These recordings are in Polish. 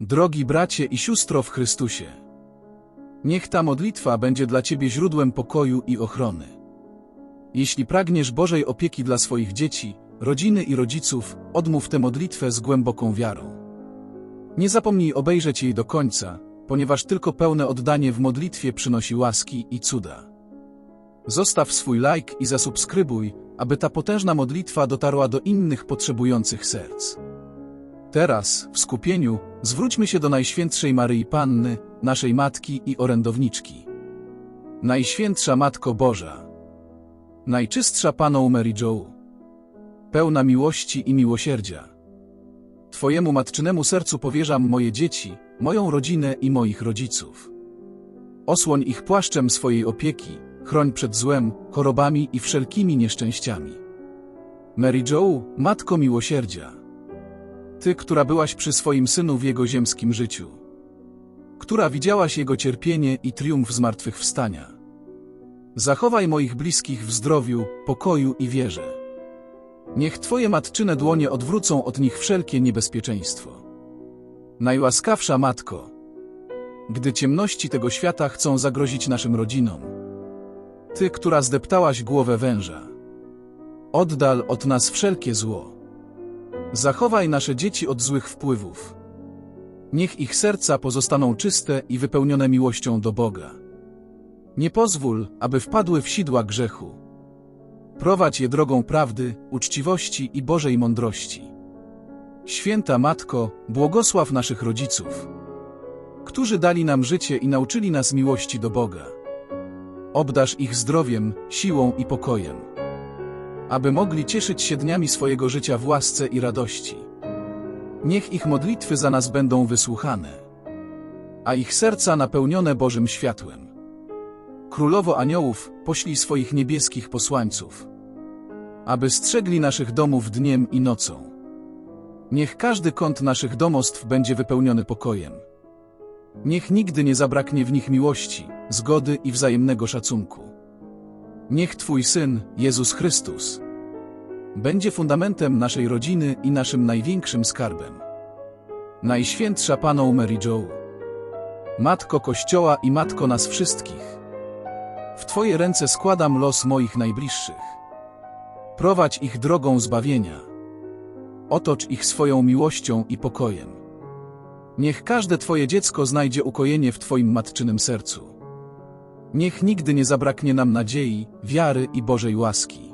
Drogi bracie i siostro w Chrystusie, niech ta modlitwa będzie dla Ciebie źródłem pokoju i ochrony. Jeśli pragniesz Bożej opieki dla swoich dzieci, rodziny i rodziców, odmów tę modlitwę z głęboką wiarą. Nie zapomnij obejrzeć jej do końca, ponieważ tylko pełne oddanie w modlitwie przynosi łaski i cuda. Zostaw swój like i zasubskrybuj, aby ta potężna modlitwa dotarła do innych potrzebujących serc. Teraz, w skupieniu, zwróćmy się do Najświętszej Maryi Panny, naszej Matki i orędowniczki. Najświętsza Matko Boża, Najczystsza Paną Mary Jo, pełna miłości i miłosierdzia. Twojemu matczynemu sercu powierzam moje dzieci, moją rodzinę i moich rodziców. Osłoń ich płaszczem swojej opieki, chroń przed złem, chorobami i wszelkimi nieszczęściami. Mary Jo, Matko Miłosierdzia, Ty, która byłaś przy swoim synu w jego ziemskim życiu, która widziałaś jego cierpienie i triumf zmartwychwstania. Zachowaj moich bliskich w zdrowiu, pokoju i wierze. Niech Twoje matczyne dłonie odwrócą od nich wszelkie niebezpieczeństwo. Najłaskawsza Matko, gdy ciemności tego świata chcą zagrozić naszym rodzinom, Ty, która zdeptałaś głowę węża, oddal od nas wszelkie zło. Zachowaj nasze dzieci od złych wpływów. Niech ich serca pozostaną czyste i wypełnione miłością do Boga. Nie pozwól, aby wpadły w sidła grzechu. Prowadź je drogą prawdy, uczciwości i Bożej mądrości. Święta Matko, błogosław naszych rodziców, którzy dali nam życie i nauczyli nas miłości do Boga. Obdasz ich zdrowiem, siłą i pokojem, aby mogli cieszyć się dniami swojego życia w łasce i radości. Niech ich modlitwy za nas będą wysłuchane, a ich serca napełnione Bożym światłem. Królowo Aniołów, poślij swoich niebieskich posłańców, aby strzegli naszych domów dniem i nocą. Niech każdy kąt naszych domostw będzie wypełniony pokojem. Niech nigdy nie zabraknie w nich miłości, zgody i wzajemnego szacunku. Niech Twój Syn, Jezus Chrystus, będzie fundamentem naszej rodziny i naszym największym skarbem. Najświętsza Paną Mary Jo, Matko Kościoła i Matko nas wszystkich, w Twoje ręce składam los moich najbliższych. Prowadź ich drogą zbawienia. Otocz ich swoją miłością i pokojem. Niech każde Twoje dziecko znajdzie ukojenie w Twoim matczynym sercu. Niech nigdy nie zabraknie nam nadziei, wiary i Bożej łaski.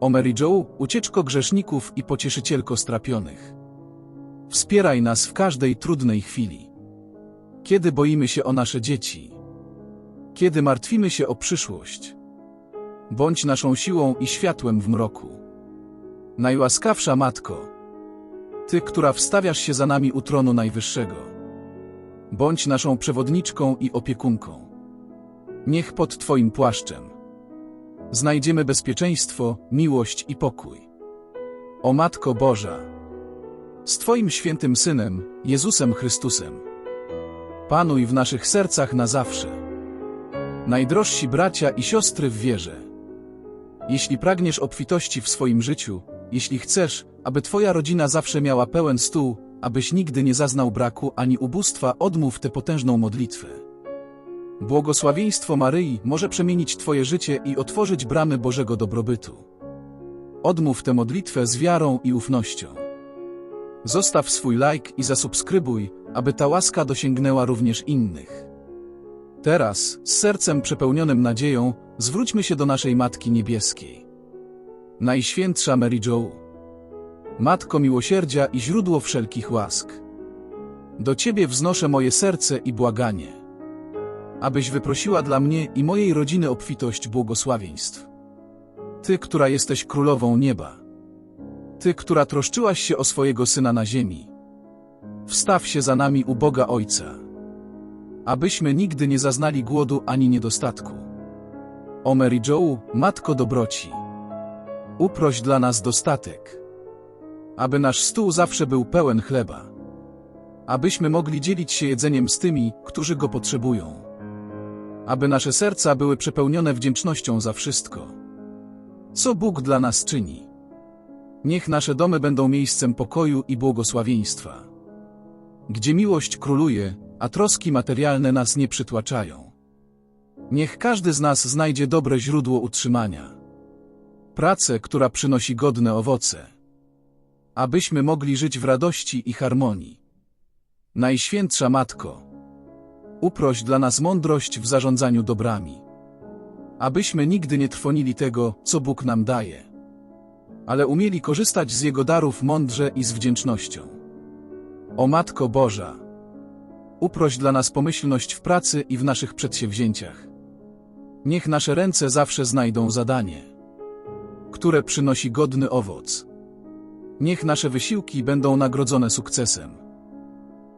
O Mary Jo, ucieczko grzeszników i pocieszycielko strapionych. Wspieraj nas w każdej trudnej chwili. Kiedy boimy się o nasze dzieci, kiedy martwimy się o przyszłość, bądź naszą siłą i światłem w mroku. Najłaskawsza Matko, Ty, która wstawiasz się za nami u tronu Najwyższego, bądź naszą przewodniczką i opiekunką. Niech pod Twoim płaszczem znajdziemy bezpieczeństwo, miłość i pokój. O Matko Boża, z Twoim świętym Synem, Jezusem Chrystusem, panuj w naszych sercach na zawsze. Najdrożsi bracia i siostry w wierze. Jeśli pragniesz obfitości w swoim życiu, jeśli chcesz, aby Twoja rodzina zawsze miała pełen stół, abyś nigdy nie zaznał braku ani ubóstwa, odmów tę potężną modlitwę. Błogosławieństwo Maryi może przemienić Twoje życie i otworzyć bramy Bożego dobrobytu. Odmów tę modlitwę z wiarą i ufnością. Zostaw swój like i zasubskrybuj, aby ta łaska dosięgnęła również innych. Teraz, z sercem przepełnionym nadzieją, zwróćmy się do naszej Matki Niebieskiej. Najświętsza Mary Jo, Matko miłosierdzia i źródło wszelkich łask. Do Ciebie wznoszę moje serce i błaganie, abyś wyprosiła dla mnie i mojej rodziny obfitość błogosławieństw. Ty, która jesteś królową nieba. Ty, która troszczyłaś się o swojego Syna na ziemi. Wstaw się za nami u Boga Ojca abyśmy nigdy nie zaznali głodu ani niedostatku. O Mary Jo, Matko dobroci, uproś dla nas dostatek, aby nasz stół zawsze był pełen chleba, abyśmy mogli dzielić się jedzeniem z tymi, którzy go potrzebują, aby nasze serca były przepełnione wdzięcznością za wszystko, co Bóg dla nas czyni. Niech nasze domy będą miejscem pokoju i błogosławieństwa. gdzie miłość króluje, a troski materialne nas nie przytłaczają. Niech każdy z nas znajdzie dobre źródło utrzymania. Pracę, która przynosi godne owoce. Abyśmy mogli żyć w radości i harmonii. Najświętsza Matko, uproś dla nas mądrość w zarządzaniu dobrami. Abyśmy nigdy nie trwonili tego, co Bóg nam daje, ale umieli korzystać z Jego darów mądrze i z wdzięcznością. O Matko Boża, uproś dla nas pomyślność w pracy i w naszych przedsięwzięciach. Niech nasze ręce zawsze znajdą zadanie, które przynosi godny owoc. Niech nasze wysiłki będą nagrodzone sukcesem,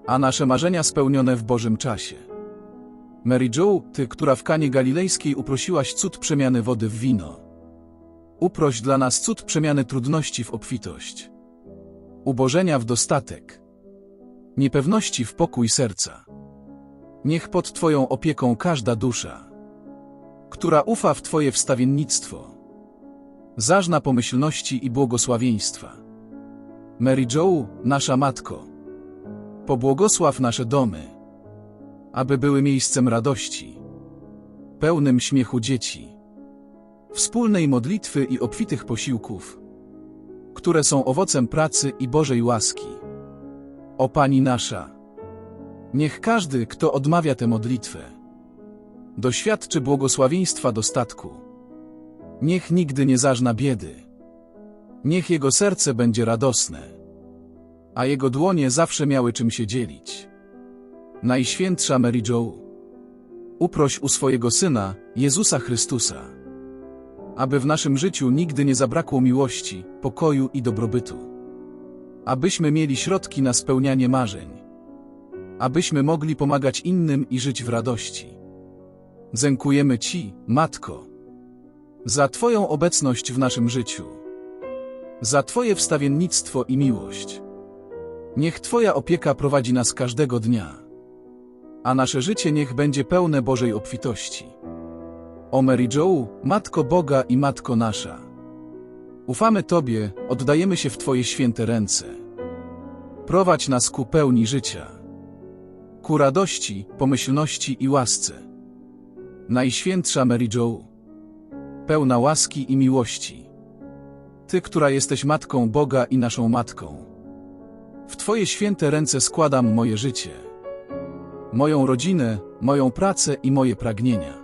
a nasze marzenia spełnione w Bożym czasie. Mary Jo, ty, która w Kanie Galilejskiej uprosiłaś cud przemiany wody w wino. Uproś dla nas cud przemiany trudności w obfitość. Ubożenia w dostatek. Niepewności w pokój serca. Niech pod Twoją opieką każda dusza, która ufa w Twoje wstawiennictwo, zażna pomyślności i błogosławieństwa. Mary Jo, nasza Matko, pobłogosław nasze domy, aby były miejscem radości, pełnym śmiechu dzieci, wspólnej modlitwy i obfitych posiłków, które są owocem pracy i Bożej łaski. O Pani nasza, niech każdy, kto odmawia tę modlitwę, doświadczy błogosławieństwa dostatku. Niech nigdy nie zażna biedy. Niech jego serce będzie radosne, a jego dłonie zawsze miały czym się dzielić. Najświętsza Mary Jo, uproś u swojego Syna, Jezusa Chrystusa, aby w naszym życiu nigdy nie zabrakło miłości, pokoju i dobrobytu. Abyśmy mieli środki na spełnianie marzeń. Abyśmy mogli pomagać innym i żyć w radości. Dziękujemy Ci, Matko, za Twoją obecność w naszym życiu, za Twoje wstawiennictwo i miłość. Niech Twoja opieka prowadzi nas każdego dnia a nasze życie niech będzie pełne Bożej obfitości. O Mary Jo, Matko Boga i Matko nasza. Ufamy Tobie, oddajemy się w Twoje święte ręce. Prowadź nas ku pełni życia, ku radości, pomyślności i łasce. Najświętsza Mary Jo, pełna łaski i miłości. Ty, która jesteś Matką Boga i naszą Matką. W Twoje święte ręce składam moje życie. Moją rodzinę, moją pracę i moje pragnienia.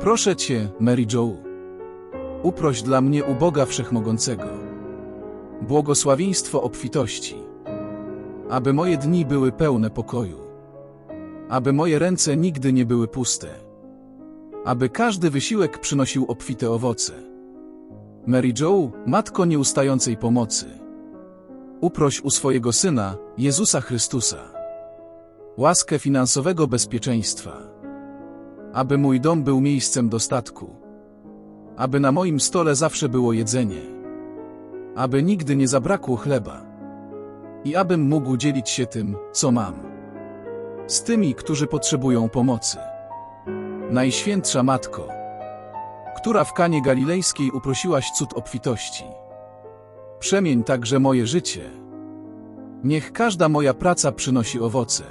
Proszę Cię, Mary Jo, uproś dla mnie u Boga Wszechmogącego. Błogosławieństwo obfitości, aby moje dni były pełne pokoju, aby moje ręce nigdy nie były puste, aby każdy wysiłek przynosił obfite owoce. Mary Jo, Matko nieustającej pomocy, uproś u swojego Syna, Jezusa Chrystusa, łaskę finansowego bezpieczeństwa, aby mój dom był miejscem dostatku, aby na moim stole zawsze było jedzenie, aby nigdy nie zabrakło chleba. I abym mógł dzielić się tym, co mam, z tymi, którzy potrzebują pomocy. Najświętsza Matko, która w Kanie Galilejskiej uprosiłaś cud obfitości, przemień także moje życie. Niech każda moja praca przynosi owoce.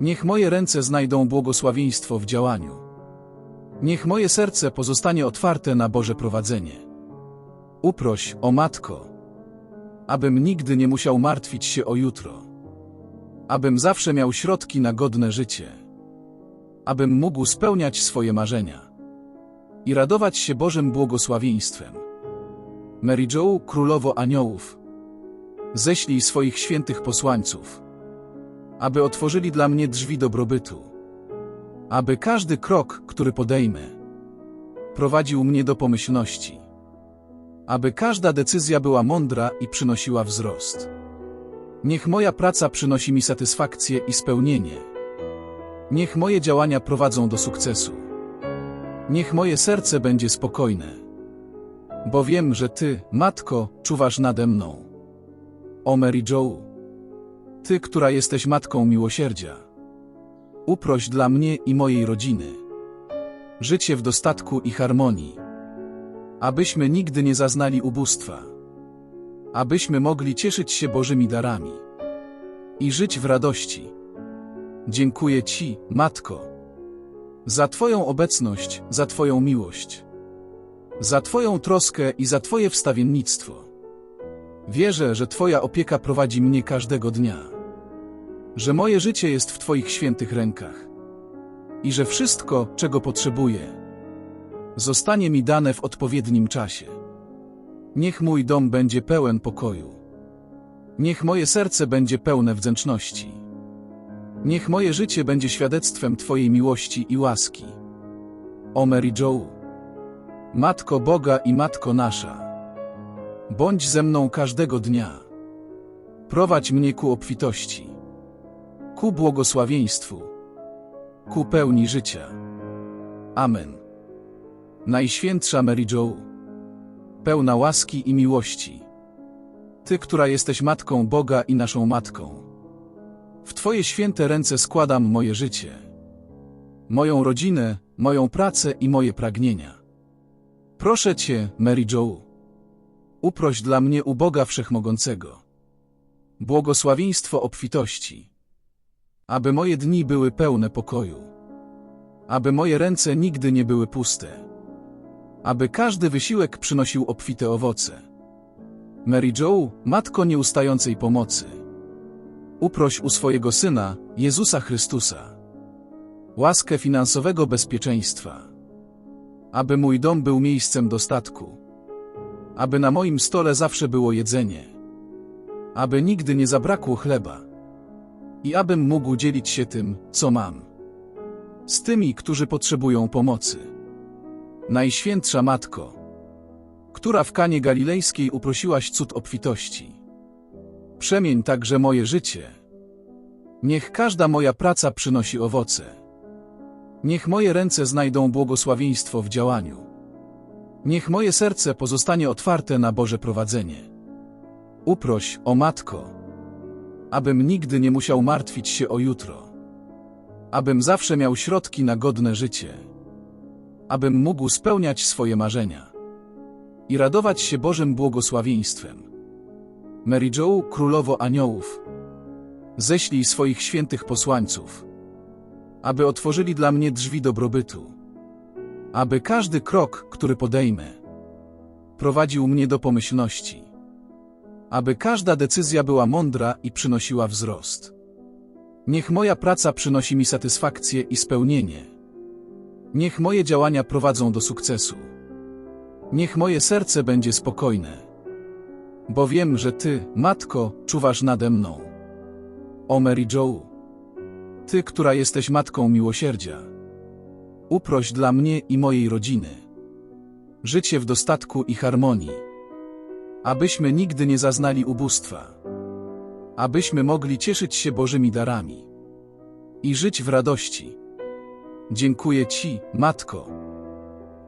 Niech moje ręce znajdą błogosławieństwo w działaniu. Niech moje serce pozostanie otwarte na Boże prowadzenie. Uproś, o Matko, abym nigdy nie musiał martwić się o jutro. Abym zawsze miał środki na godne życie. Abym mógł spełniać swoje marzenia. I radować się Bożym błogosławieństwem. Mary Jo, Królowo Aniołów, ześlij swoich świętych posłańców aby otworzyli dla mnie drzwi dobrobytu. Aby każdy krok, który podejmę, prowadził mnie do pomyślności. Aby każda decyzja była mądra i przynosiła wzrost. Niech moja praca przynosi mi satysfakcję i spełnienie. Niech moje działania prowadzą do sukcesu. Niech moje serce będzie spokojne. Bo wiem, że Ty, Matko, czuwasz nade mną. O Mary Jo, ty, która jesteś matką miłosierdzia. Uproś dla mnie i mojej rodziny. Życie w dostatku i harmonii. Abyśmy nigdy nie zaznali ubóstwa. Abyśmy mogli cieszyć się Bożymi darami. i żyć w radości. Dziękuję Ci, Matko, za Twoją obecność, za Twoją miłość, za Twoją troskę i za Twoje wstawiennictwo. Wierzę, że Twoja opieka prowadzi mnie każdego dnia, że moje życie jest w Twoich świętych rękach i że wszystko, czego potrzebuję, zostanie mi dane w odpowiednim czasie. Niech mój dom będzie pełen pokoju. Niech moje serce będzie pełne wdzięczności. Niech moje życie będzie świadectwem Twojej miłości i łaski. O Mary Jo, Matko Boga i Matko nasza, bądź ze mną każdego dnia. Prowadź mnie ku obfitości, ku błogosławieństwu, ku pełni życia. Amen. Najświętsza Mary Jo, pełna łaski i miłości. Ty, która jesteś Matką Boga i naszą Matką. W Twoje święte ręce składam moje życie, moją rodzinę, moją pracę i moje pragnienia. Proszę Cię, Mary Jo, uproś dla mnie u Boga Wszechmogącego. Błogosławieństwo obfitości, aby moje dni były pełne pokoju, aby moje ręce nigdy nie były puste, aby każdy wysiłek przynosił obfite owoce. Mary Jo, Matko nieustającej pomocy, uproś u swojego Syna, Jezusa Chrystusa, łaskę finansowego bezpieczeństwa, aby mój dom był miejscem dostatku, aby na moim stole zawsze było jedzenie, aby nigdy nie zabrakło chleba i abym mógł dzielić się tym, co mam, z tymi, którzy potrzebują pomocy. Najświętsza Matko, która w Kanie Galilejskiej uprosiłaś cud obfitości. Przemień także moje życie. Niech każda moja praca przynosi owoce. Niech moje ręce znajdą błogosławieństwo w działaniu. Niech moje serce pozostanie otwarte na Boże prowadzenie. Uproś, o Matko, abym nigdy nie musiał martwić się o jutro. Abym zawsze miał środki na godne życie. Abym mógł spełniać swoje marzenia. I radować się Bożym błogosławieństwem. Mary Jo, królowo aniołów, ześlij swoich świętych posłańców, aby otworzyli dla mnie drzwi dobrobytu, aby każdy krok, który podejmę, prowadził mnie do pomyślności, aby każda decyzja była mądra i przynosiła wzrost. Niech moja praca przynosi mi satysfakcję i spełnienie. Niech moje działania prowadzą do sukcesu. Niech moje serce będzie spokojne bo wiem, że Ty, Matko, czuwasz nade mną. O Mary Jo, Ty, która jesteś Matką miłosierdzia, uproś dla mnie i mojej rodziny. Życie w dostatku i harmonii, abyśmy nigdy nie zaznali ubóstwa, abyśmy mogli cieszyć się Bożymi darami. I żyć w radości. Dziękuję Ci, Matko,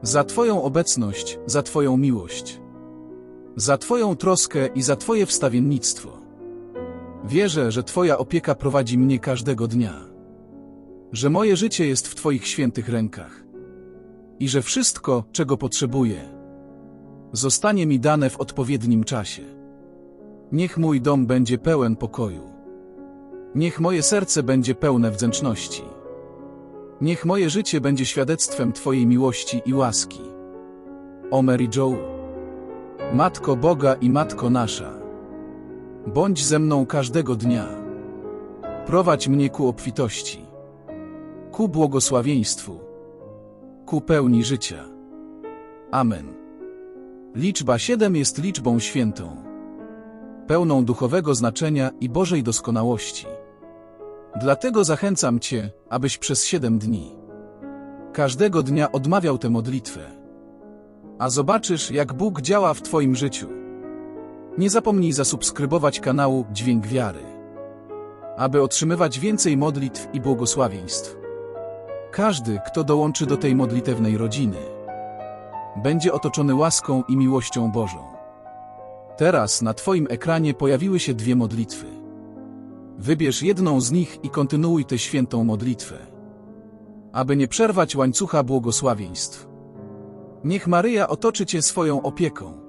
za Twoją obecność, za Twoją miłość. Za Twoją troskę i za Twoje wstawiennictwo. Wierzę, że Twoja opieka prowadzi mnie każdego dnia, że moje życie jest w Twoich świętych rękach i że wszystko, czego potrzebuję, zostanie mi dane w odpowiednim czasie. Niech mój dom będzie pełen pokoju. Niech moje serce będzie pełne wdzięczności. Niech moje życie będzie świadectwem Twojej miłości i łaski. O Mary Jo, Matko Boga i Matko nasza, bądź ze mną każdego dnia. Prowadź mnie ku obfitości, ku błogosławieństwu, ku pełni życia. Amen. Liczba siedem jest liczbą świętą, pełną duchowego znaczenia i Bożej doskonałości. Dlatego zachęcam Cię, abyś przez siedem dni każdego dnia odmawiał tę modlitwę a zobaczysz, jak Bóg działa w Twoim życiu. Nie zapomnij zasubskrybować kanału Dźwięk Wiary, aby otrzymywać więcej modlitw i błogosławieństw. Każdy, kto dołączy do tej modlitewnej rodziny, będzie otoczony łaską i miłością Bożą. Teraz na Twoim ekranie pojawiły się dwie modlitwy. Wybierz jedną z nich i kontynuuj tę świętą modlitwę, aby nie przerwać łańcucha błogosławieństw. Niech Maryja otoczy Cię swoją opieką.